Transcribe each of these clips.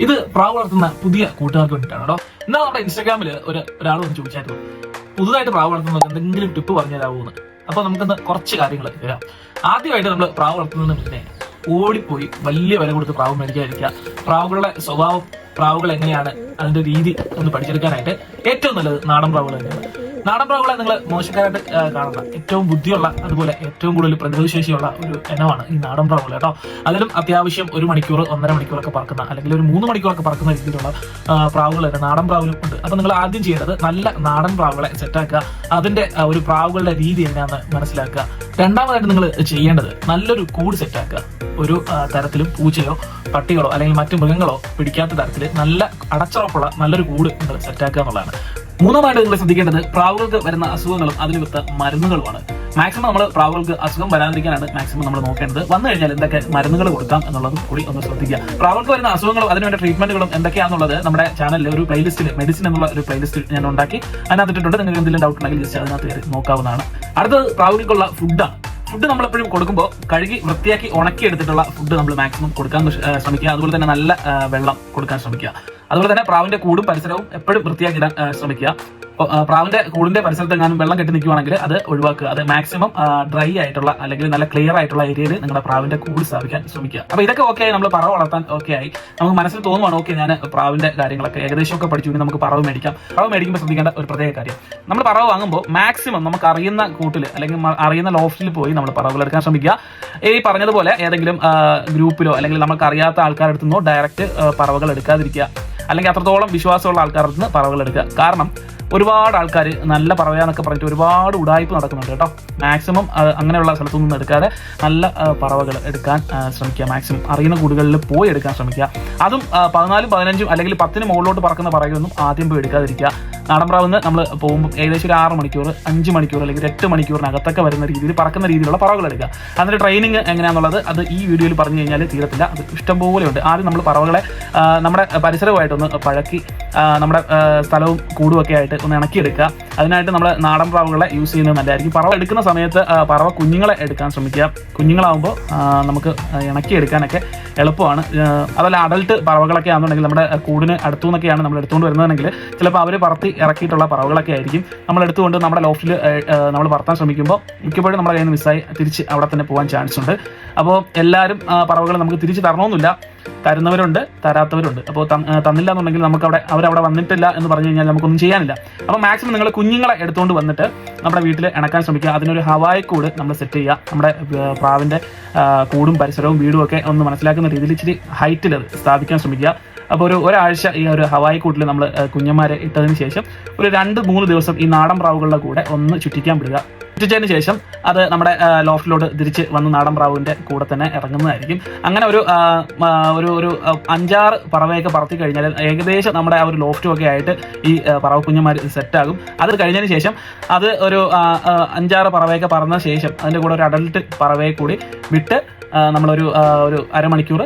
ഇത് പ്രാവ് വളർത്തുന്ന പുതിയ കൂട്ടുകാർക്ക് വേണ്ടിയിട്ടാണ് കേട്ടോ. എന്നാൽ നമ്മുടെ ഇൻസ്റ്റാഗ്രാമിൽ ഒരു ഒരാൾ വന്ന് ചോദിച്ചായിരുന്നു പുതുതായിട്ട് പ്രാവ് വളർത്തുന്നവർക്ക് എന്തെങ്കിലും ടിപ്പ് പറഞ്ഞു തരാമോന്ന് അപ്പോൾ നമുക്കിന്ന് കുറച്ച് കാര്യങ്ങൾ തരാം ആദ്യമായിട്ട് നമ്മൾ പ്രാവ് വളർത്തുന്നതിന് മുന്നേ ഓടിപ്പോയി വലിയ വില കൊടുത്ത് പ്രാവ് മേടിക്കാതിരിക്കുക. പ്രാവുകളുടെ സ്വഭാവം പ്രാവുകൾ എങ്ങനെയാണ് അതിന്റെ രീതി ഒന്ന് പഠിച്ചെടുക്കാനായിട്ട് ഏറ്റവും നല്ലത് നാടൻ പ്രാവുകൾ തന്നെയാണ്. നാടൻ പ്രാവുകളെ നിങ്ങൾ മോശക്കാരായിട്ട് കാണണം ഏറ്റവും ബുദ്ധിയുള്ള അതുപോലെ ഏറ്റവും കൂടുതൽ പ്രതിരോധശേഷിയുള്ള ഒരു ഇനമാണ് ഈ നാടൻ പ്രാവുകൾ കേട്ടോ. അതിലും അത്യാവശ്യം ഒരു മണിക്കൂർ ഒന്നര മണിക്കൂറൊക്കെ പറക്കുന്ന അല്ലെങ്കിൽ ഒരു മൂന്ന് മണിക്കൂറൊക്കെ പറക്കുന്ന രീതിയിലുള്ള പ്രാവുകൾ തന്നെ നാടൻ പ്രാവിലും ഉണ്ട്. അപ്പം നിങ്ങൾ ആദ്യം ചെയ്യേണ്ടത് നല്ല നാടൻ പ്രാവുകളെ സെറ്റാക്കുക അതിന്റെ ഒരു പ്രാവുകളുടെ രീതി എന്നാന്ന് മനസ്സിലാക്കുക. രണ്ടാമതായിട്ട് നിങ്ങൾ ചെയ്യേണ്ടത് നല്ലൊരു കൂട് സെറ്റാക്കുക ഒരു തരത്തിലും പൂച്ചയോ പട്ടികളോ അല്ലെങ്കിൽ മറ്റു മൃഗങ്ങളോ പിടിക്കാത്ത തരത്തിൽ നല്ല അടച്ചുറപ്പുള്ള നല്ലൊരു കൂട് നിങ്ങൾ സെറ്റാക്കുക എന്നുള്ളതാണ്. മൂന്നാമതായിട്ട് നിങ്ങൾ ശ്രദ്ധിക്കേണ്ടത് പ്രാവുകൾക്ക് വരുന്ന അസുഖങ്ങളും അതിന് മരുന്നുകളുമാണ്. മാക്സിമം നമ്മൾ പ്രാവുകൾക്ക് അസുഖം വരാതിരിക്കാനാണ് മാക്സിമം നമ്മൾ നോക്കേണ്ടത്. വന്നു കഴിഞ്ഞാൽ എന്തൊക്കെ മരുന്നുകൾ കൊടുക്കാം എന്നുള്ളതും കൂടി ഒന്ന് ശ്രദ്ധിക്കുക. പ്രാവുകൾക്ക് വരുന്ന അസുഖങ്ങളും അതിനുവേണ്ട ട്രീറ്റ്മെന്റുകളും എന്തൊക്കെയാണെന്നുള്ളത് നമ്മുടെ ചാനലിൽ ഒരു പ്ലേലിസ്റ്റിൽ മെഡിസിൻ എന്നുള്ള ഒരു പ്ലേലിസ്റ്റ് ഞാൻ ഉണ്ടാക്കി. അതിനകത്ത് ഇട്ടിട്ടുണ്ട് നിങ്ങൾക്ക് എന്തെങ്കിലും ഡൗട്ട് ഉണ്ടെങ്കിൽ ജസ്റ്റ് അതിനകത്ത് കയറി നോക്കാവുന്നതാണ്. അടുത്തത് പ്രാവുകൾക്കുള്ള ഫുഡാണ് ഫുഡ് നമ്മൾ എപ്പോഴും കൊടുക്കുമ്പോൾ കഴുകി വൃത്തിയാക്കി ഉണക്കി എടുത്തിട്ടുള്ള ഫുഡ് നമ്മൾ മാക്സിമം കൊടുക്കാൻ ശ്രമിക്കുക. അതുപോലെ തന്നെ നല്ല വെള്ളം കൊടുക്കാൻ ശ്രമിക്കുക. അതുപോലെ തന്നെ പ്രാവിന്റെ കൂടും പരിസരവും എപ്പോഴും വൃത്തിയാക്കിടാൻ ശ്രമിക്കുക. പ്രാവിന്റെ കൂടിന്റെ പരിസരത്ത് എങ്ങാനും വെള്ളം കെട്ടി നിൽക്കുവാണെങ്കിൽ അത് ഒഴിവാക്കുക. അത് മാക്സിമം ഡ്രൈ ആയിട്ടുള്ള അല്ലെങ്കിൽ നല്ല ക്ലിയർ ആയിട്ടുള്ള ഏരിയയിൽ നിങ്ങളുടെ പ്രാവിന്റെ കൂട് സ്ഥാപിക്കാൻ ശ്രമിക്കുക. അപ്പൊ ഇതൊക്കെ ഓക്കെ ആയി. നമ്മൾ പറവ് വളർത്താൻ ഓക്കെ ആയി. നമുക്ക് മനസ്സിൽ തോന്നുവാണ് ഓക്കെ ഞാൻ പ്രാവിന്റെ കാര്യങ്ങളൊക്കെ ഏകദേശം ഒക്കെ പഠിച്ചു നമുക്ക് പറവ് മേടിക്കാം. പറവ് മേടിക്കുമ്പോൾ ശ്രദ്ധിക്കേണ്ട ഒരു പ്രത്യേക കാര്യം. നമ്മൾ പറവ് വാങ്ങുമ്പോൾ മാക്സിമം നമുക്ക് അറിയുന്ന കൂട്ടിൽ അല്ലെങ്കിൽ അറിയുന്ന ലോഫ്റ്റിൽ പോയി നമ്മൾ പറവുകൾ എടുക്കാൻ ശ്രമിക്കുക. ഈ പറഞ്ഞതുപോലെ ഏതെങ്കിലും ഗ്രൂപ്പിലോ അല്ലെങ്കിൽ നമുക്ക് അറിയാത്ത ആൾക്കാരുടെ അടുത്തുനിന്നോ ഡയറക്റ്റ് പറവുകൾ എടുക്കാതിരിക്കുക. അല്ലെങ്കിൽ അത്രത്തോളം വിശ്വാസമുള്ള ആൾക്കാരുടെ നിന്ന് പറവുകൾ എടുക്കുക. കാരണം ഒരുപാട് ആൾക്കാർ നല്ല പറവയാന്നൊക്കെ പറഞ്ഞിട്ട് ഒരുപാട് ഉടായ്പ നടക്കുന്നുണ്ട് കേട്ടോ. മാക്സിമം അങ്ങനെയുള്ള സ്ഥലത്തൊന്നും എടുക്കാതെ നല്ല പറവകൾ എടുക്കാൻ ശ്രമിക്കുക. മാക്സിമം അറിയുന്ന കൂടുകളിൽ പോയി എടുക്കാൻ ശ്രമിക്കുക. അതും പതിനാലും പതിനഞ്ചും അല്ലെങ്കിൽ പത്തിന് മുകളിലോട്ട് പറക്കുന്ന പറയൊന്നും ആദ്യം പോയി എടുക്കാതിരിക്കുക. നാടൻ പ്രാവുന്ന് നമ്മൾ പോകുമ്പോൾ ഏകദേശം ഒരു ആറ് മണിക്കൂർ അഞ്ച് മണിക്കൂർ അല്ലെങ്കിൽ എട്ട് മണിക്കൂറിനകത്തൊക്കെ വരുന്ന രീതിയിൽ പറക്കുന്ന രീതിയിലുള്ള പറവകൾ എടുക്കുക. അതിന്റെ ട്രെയിനിങ് എങ്ങനെയാണെന്നുള്ളത് അത് ഈ വീഡിയോയിൽ പറഞ്ഞു കഴിഞ്ഞാൽ തീരത്തില്ല. അത് ഇഷ്ടംപോലെ ഉണ്ട്. ആദ്യം നമ്മൾ പറവകളെ നമ്മുടെ പരിസരവുമായിട്ടൊന്ന് പഴക്കി നമ്മുടെ സ്ഥലവും കൂടുമൊക്കെ ആയിട്ട് ഒന്ന് ഇണക്കിയെടുക്കുക. അതിനായിട്ട് നമ്മൾ നാടൻ പ്രാവുകളെ യൂസ് ചെയ്യുന്നത് നല്ലതായിരിക്കും. പറവ എടുക്കുന്ന സമയത്ത് പറവ കുഞ്ഞുങ്ങളെ എടുക്കാൻ ശ്രമിക്കുക. കുഞ്ഞുങ്ങളാകുമ്പോൾ നമുക്ക് ഇണക്കിയെടുക്കാനൊക്കെ എളുപ്പമാണ്. അതല്ല അഡൽട്ട് പറവകളൊക്കെ ആണെന്നുണ്ടെങ്കിൽ നമ്മുടെ കൂടിന് അടുത്തു നിന്നൊക്കെയാണ് നമ്മൾ എടുത്തുകൊണ്ട് വരുന്നതെങ്കിൽ ചിലപ്പോൾ അവർ പറത്തി ഇറക്കിയിട്ടുള്ള പറവകളൊക്കെ ആയിരിക്കും. നമ്മൾ എടുത്തുകൊണ്ട് നമ്മുടെ ലോഫിൽ നമ്മൾ പറത്താൻ ശ്രമിക്കുമ്പോൾ മിക്കപ്പോഴും നമ്മുടെ കയ്യിൽ നിന്ന് മിസ്സായി തിരിച്ച് അവിടെ തന്നെ പോകാൻ ചാൻസ് ഉണ്ട്. അപ്പോൾ എല്ലാവരും പറവകൾ നമുക്ക് തിരിച്ച് തരണമെന്നില്ല. തരുന്നവരുണ്ട് തരാത്തവരുണ്ട്. അപ്പോൾ തന്നില്ല എന്നുണ്ടെങ്കിൽ നമുക്ക് അവിടെ അവരവിടെ വന്നിട്ടില്ല എന്ന് പറഞ്ഞു കഴിഞ്ഞാൽ നമുക്കൊന്നും ചെയ്യാനില്ല. അപ്പോൾ മാക്സിമം നിങ്ങൾ കുഞ്ഞുങ്ങളെ എടുത്തുകൊണ്ട് വന്നിട്ട് നമ്മുടെ വീട്ടിൽ ഇണക്കാൻ ശ്രമിക്കുക. അതിനൊരു ഹവായി കൂട് നമ്മൾ സെറ്റ് ചെയ്യുക. നമ്മുടെ പ്രാവിന്റെ കൂടും പരിസരവും വീടും ഒക്കെ ഒന്ന് മനസ്സിലാക്കുന്ന രീതിയിൽ ഇച്ചിരി ഹൈറ്റിൽ സ്ഥാപിക്കാൻ ശ്രമിക്കുക. അപ്പോൾ ഒരു ഒരാഴ്ച ഈ ഒരു ഹവായി കൂട്ടിൽ നമ്മൾ കുഞ്ഞന്മാരെ ഇട്ടതിന് ശേഷം ഒരു രണ്ട് മൂന്ന് ദിവസം ഈ നാടൻ പ്രാവുകളുടെ കൂടെ ഒന്ന് ചുറ്റിക്കാൻ വിടുക. ചുറ്റിച്ചതിന് ശേഷം അത് നമ്മുടെ ലോഫ്റ്റിലോട്ട് തിരിച്ച് വന്ന് നാടൻ പ്രാവുവിന്റെ കൂടെ തന്നെ ഇറങ്ങുന്നതായിരിക്കും. അങ്ങനെ ഒരു ഒരു ഒരു അഞ്ചാറ് പറവയൊക്കെ പറത്തി കഴിഞ്ഞാൽ ഏകദേശം നമ്മുടെ ആ ഒരു ലോഫ്റ്റും ഒക്കെ ആയിട്ട് ഈ പറവ കുഞ്ഞന്മാർ സെറ്റാകും. അത് കഴിഞ്ഞതിന് ശേഷം അത് ഒരു അഞ്ചാറ് പറവയൊക്കെ പറന്ന ശേഷം അതിന്റെ കൂടെ ഒരു അഡൽട്ട് പറവയെ കൂടി വിട്ട് നമ്മളൊരു ഒരു അരമണിക്കൂർ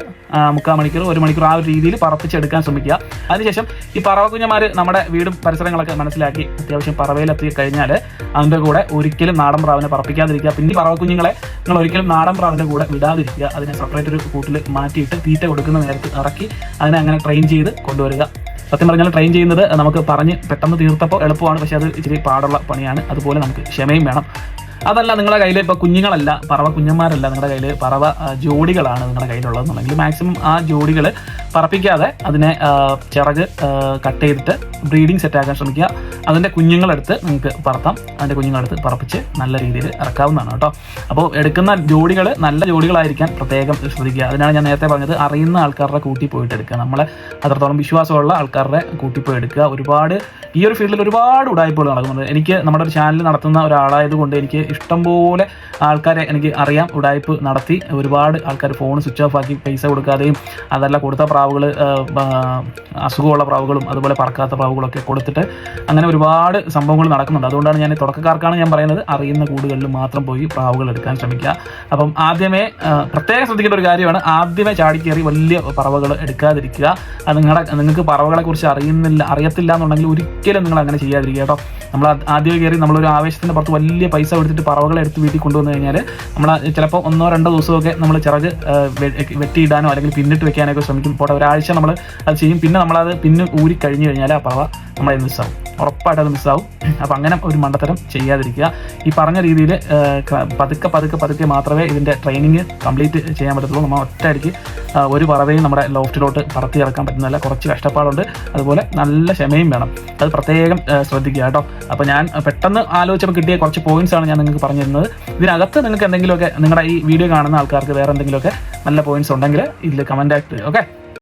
മുക്കാൽ മണിക്കൂർ ഒരു മണിക്കൂർ ആ ഒരു രീതിയിൽ പറപ്പിച്ചെടുക്കാൻ ശ്രമിക്കുക. അതിനുശേഷം ഈ പറവ നമ്മുടെ വീടും പരിസരങ്ങളൊക്കെ മനസ്സിലാക്കി അത്യാവശ്യം പറവയിലെത്തി കഴിഞ്ഞാൽ അതിന്റെ കൂടെ ഒരിക്കലും നാടൻ പ്രാവിനെ പറപ്പിക്കാതിരിക്കുക. പിന്നെ പറവ കുഞ്ഞുങ്ങളെ നിങ്ങൾ ഒരിക്കലും നാടൻ പ്രാവിന്റെ കൂടെ വിടാതിരിക്കുക. അതിനെ സെപ്പറേറ്റ് ഒരു കൂട്ടിൽ മാറ്റിയിട്ട് തീറ്റ കൊടുക്കുന്ന നേരത്ത് ഇറക്കി അതിനെ അങ്ങനെ ട്രെയിൻ ചെയ്ത് കൊണ്ടുവരിക. സത്യം പറഞ്ഞാൽ ട്രെയിൻ ചെയ്യുന്നത് നമുക്ക് പറഞ്ഞ് പെട്ടെന്ന് തീർത്തപ്പോൾ എളുപ്പമാണ്. പക്ഷേ അത് ഇച്ചിരി പാടുള്ള പണിയാണ്. അതുപോലെ നമുക്ക് ക്ഷമയും വേണം. അതല്ല നിങ്ങളുടെ കയ്യിൽ ഇപ്പോൾ കുഞ്ഞുങ്ങളല്ല പറവ കുഞ്ഞന്മാരല്ല നിങ്ങളുടെ കയ്യിൽ പറവ ജോഡികളാണ് നിങ്ങളുടെ കയ്യിലുള്ളതെന്നുണ്ടെങ്കിൽ മാക്സിമം ആ ജോഡികൾ പറപ്പിക്കാതെ അതിനെ ചിറക് കട്ട് ചെയ്തിട്ട് ബ്രീഡിംഗ് സെറ്റ് ആക്കാൻ ശ്രമിക്കുക. അതിന്റെ കുഞ്ഞുങ്ങളെടുത്ത് നിങ്ങൾക്ക് പറത്താം. അതിന്റെ കുഞ്ഞുങ്ങളെടുത്ത് പറപ്പിച്ച് നല്ല രീതിയിൽ ഇറക്കാവുന്നതാണ് കേട്ടോ. അപ്പോൾ എടുക്കുന്ന ജോഡികൾ നല്ല ജോഡികളായിരിക്കാൻ പ്രത്യേകം ശ്രദ്ധിക്കുക. അതിനാണ് ഞാൻ നേരത്തെ പറഞ്ഞത് അറിയുന്ന ആൾക്കാരുടെ കൂട്ടി പോയിട്ട് എടുക്കുക. നമ്മളെ അത്രത്തോളം വിശ്വാസമുള്ള ആൾക്കാരുടെ കൂട്ടി പോയി എടുക്കുക. ഒരുപാട് ഈ ഒരു ഫീൽഡിൽ ഒരുപാട് ഉടായ്പകൾ നടക്കുന്നുണ്ട്. എനിക്ക് നമ്മുടെ ഒരു ചാനൽ നടത്തുന്ന ഒരാളായത് കൊണ്ട് എനിക്ക് ഇഷ്ടംപോലെ ആൾക്കാരെ എനിക്ക് അറിയാം. ഉടായ്പ് നടത്തി. ഒരുപാട് ആൾക്കാർ ഫോൺ സ്വിച്ച് ഓഫ് ആക്കി പൈസ കൊടുക്കാതെയും അതല്ല കൊടുത്ത പ്രാവുകൾ അസുഖമുള്ള പ്രാവുകളും അതുപോലെ പറക്കാത്ത പ്രാവുകളൊക്കെ കൊടുത്തിട്ട് അങ്ങനെ ഒരുപാട് സംഭവങ്ങൾ നടക്കുന്നുണ്ട്. അതുകൊണ്ടാണ് ഞാൻ തുടക്കക്കാർക്കാണ് ഞാൻ പറയുന്നത്. അറിയുന്ന കൂടുകളിൽ മാത്രം പോയി പ്രാവുകൾ എടുക്കാൻ ശ്രമിക്കുക. അപ്പം ആദ്യമേ പ്രത്യേകം ശ്രദ്ധിക്കേണ്ട ഒരു കാര്യമാണ്. ആദ്യമേ ചാടിക്കേറി വലിയ പറവകൾ എടുക്കാതിരിക്കുക. അത് നിങ്ങളുടെ നിങ്ങൾക്ക് പറവകളെ കുറിച്ച് അറിയുന്നില്ല അറിയത്തില്ല എന്നുണ്ടെങ്കിൽ ഒരിക്കലും നിങ്ങൾ അങ്ങനെ ചെയ്യാതിരിക്കുക കേട്ടോ. നമ്മൾ ആദ്യമേ കയറി നമ്മളൊരു ആവേശത്തിന്റെ പുറത്ത് വലിയ പൈസ കൊടുത്തിട്ട് മറ്റു പറവകളെ എടുത്ത് വീട്ടിൽ കൊണ്ടുവന്നു കഴിഞ്ഞാൽ നമ്മൾ ചിലപ്പോൾ ഒന്നോ രണ്ടോ ദിവസമൊക്കെ നമ്മൾ ചിറക് വെട്ടിയിടാനോ അല്ലെങ്കിൽ പിന്നിട്ട് വെക്കാനൊക്കെ ശ്രമിക്കും. പോട്ടെ ഒരാഴ്ച നമ്മൾ അത് ചെയ്യും. പിന്നെ നമ്മളത് പിന്നെ ഊരി കഴിഞ്ഞു കഴിഞ്ഞാൽ ആ പറവ നമ്മളെ മിസ്സാവും ഉറപ്പായിട്ട് അത് മിസ്സാവും അപ്പോൾ അങ്ങനെ ഒരു മണ്ടത്തരം ചെയ്യാതിരിക്കുക. ഈ പറഞ്ഞ രീതിയിൽ പതുക്കെ പതുക്കെ പതുക്കെ മാത്രമേ ഇതിന്റെ ട്രെയിനിങ് കംപ്ലീറ്റ് ചെയ്യാൻ പറ്റത്തുള്ളൂ. നമ്മൾ ഒറ്റയടിക്ക് ഒരു പറവയും നമ്മുടെ ലോഫ്റ്റിലോട്ട് പറത്തി ഇറക്കാൻ പറ്റുന്നില്ല കുറച്ച് കഷ്ടപ്പാടുണ്ട്. അതുപോലെ നല്ല ക്ഷമയും വേണം. അത് പ്രത്യേകം ശ്രദ്ധിക്കുക കേട്ടോ. അപ്പോൾ ഞാൻ പെട്ടെന്ന് ആലോചിച്ചപ്പോൾ കിട്ടിയ കുറച്ച് പോയിന്റ്സ് ആണ് ഞാൻ നിങ്ങൾക്ക് പറഞ്ഞു തരുന്നത് ഇതിനകത്ത് നിങ്ങൾക്ക് എന്തെങ്കിലുമൊക്കെ നിങ്ങളുടെ ഈ വീഡിയോ കാണുന്ന ആൾക്കാർക്ക് വേറെ എന്തെങ്കിലുമൊക്കെ നല്ല പോയിന്റ്സ് ഉണ്ടെങ്കിൽ ഇതിൽ കമന്റ് ആയിട്ട് ഓക്കെ